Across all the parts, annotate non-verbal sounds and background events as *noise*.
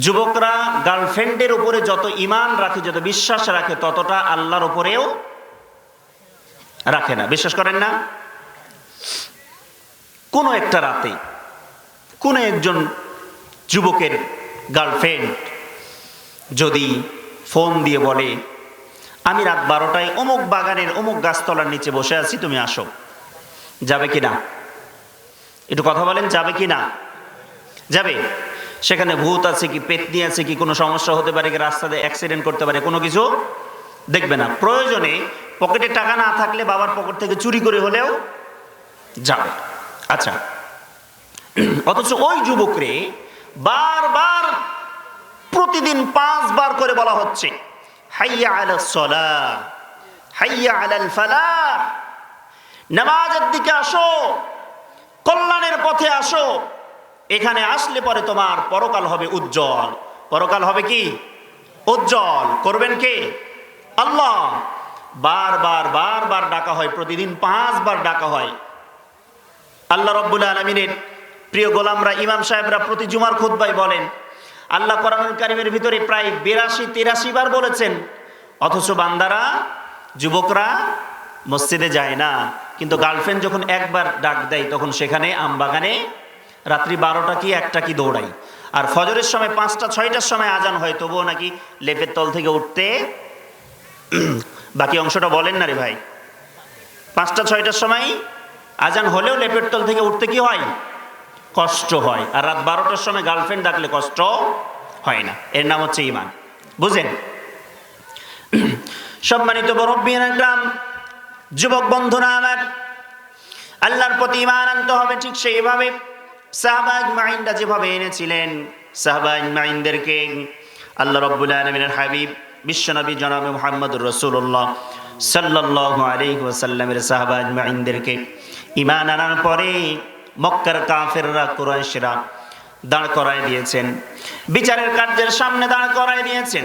যুবকরা গার্লফ্রেন্ডের উপরে যত ইমান রাখে, যত বিশ্বাস রাখে, ততটা আল্লাহর উপরেও রাখে না। বিশ্বাস করেন না? কোনো একটা রাতে কোনো একজন যুবকের গার্লফ্রেন্ড যদি ফোন দিয়ে বলে, আমি রাত বারোটায় অমুক বাগানের অমুক গাছতলার নিচে বসে আছি, তুমি আসো। যাবে কি না? একটু কথা বলেন, যাবে কি না? যাবে? সেখানে ভূত আছে কি, পেতনি আছে কি, কোনো সমস্যা হতে পারে কি, রাস্তাতে অ্যাক্সিডেন্ট করতে পারে, কোনো কিছু দেখবে না। প্রয়োজনে পকেটে টাকা না থাকলে বাবার পকেট থেকে চুরি করে হলেও যাবে। আচ্ছা অথচ ওই যুবকরে বারবার প্রতিদিন পাঁচবার করে বলা হচ্ছে, হাইয়া আলা সলা হাইয়া আলাল ফালাহ, নামাজের দিকে আসো, কল্যাণের পথে আসো এখানে আসলে পরে তোমার পরকাল হবে উজ্জ্বল। পরকাল হবে কি? উজ্জ্বল। করবেন কে? আল্লাহ। বারবার বারবার ডাকা হয়। প্রতিদিন পাঁচবার ডাকা হয়। আল্লাহ রব্বুল আলমিনের প্রিয় গোলামরা, ইমাম সাহেবরা প্রতি জুমার খুদ্াই বলেন, আল্লাহ কোরআনুল কারিমের ভিতরে প্রায় বিরাশি, তিরাশি বার বলেছেন, অথচ বান্দারা, যুবকরা মসজিদে যায় না। কিন্তু গার্লফ্রেন্ড যখন একবার ডাক দেয়, তখন সেখানে আমবাগানে রাত্রি বারোটা কি, একটা কি দৌড়াই। আর ফজরের সময় পাঁচটা, ছয়টার সময় আজান হয়, তবুও নাকি লেপের তল থেকে উঠতে *clears throat* বাকি অংশটা বলেন না রে ভাই। পাঁচটা, ছয়টার সময় আজান হলেও লেপের তল থেকে উঠতে কি হয়? কষ্ট হয়। আর রাত বারোটার সময় গার্লফ্রেন্ড ডাকলে কষ্ট হয় না। এর নাম হচ্ছে ইমান বুঝেন? *clears throat* সম্মানিত গ্রাম যুবক বন্ধুরা আমার, আল্লাহর প্রতি ইমান আনতে হবে ঠিক সেইভাবে। যেভাবে এনেছিলেন আল্লাহ হাবিব, বিশ্বনবী জনাবে মোহাম্মদুর রসুল্লাহ সাল্লাহ সাহবাজ ইমান আনার পরে মক্কার কাফেররা, কুরাইশরা দাঁড় করায় দিয়েছেন। বিচারের কার্যের সামনে দাঁড় করায় দিয়েছেন।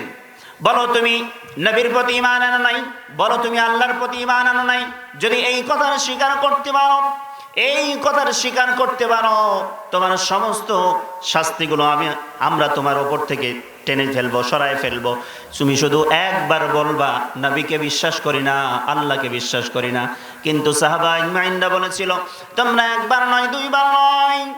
বলো তুমি, নবীর প্রতি ইমান আনো নাই? বলো তুমি আল্লাহর প্রতি ইমান আনো নাই? যদি এই কথার স্বীকার করতে পারো এই কথার স্বীকার করতে পারো। তোমার সমস্ত শাস্তিগুলো আমি, আমরা তোমার ওপর থেকে টেনে ফেলব, সরায় ফেলব। তুমি শুধু একবার বলবা, নবীকে বিশ্বাস করি না, আল্লাহকে বিশ্বাস করি না। কিন্তু সাহাবা ইমাইন্দা বলেছিল, তোমরা একবার নয়, দুইবার নয়।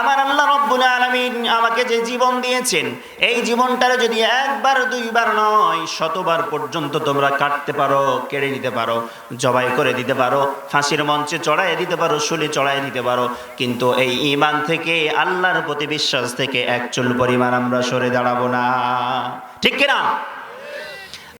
আমার আল্লাহ রব্বুল আলমিন আমাকে যে জীবন দিয়েছেন, এই জীবনটারে যদি একবার, দুইবার নয়, শতবার পর্যন্ত তোমরা কাটতে পারো, কেড়ে নিতে পারো, জবাই করে দিতে পারো, ফাঁসির মঞ্চে চড়াই দিতে পারো, শুলে চড়াই দিতে পারো। কিন্তু এই ইমান থেকে, আল্লাহর প্রতি বিশ্বাস থেকে এক চুল পরিমাণ আমরা সরে দাঁড়াবো না। ঠিক কিনা?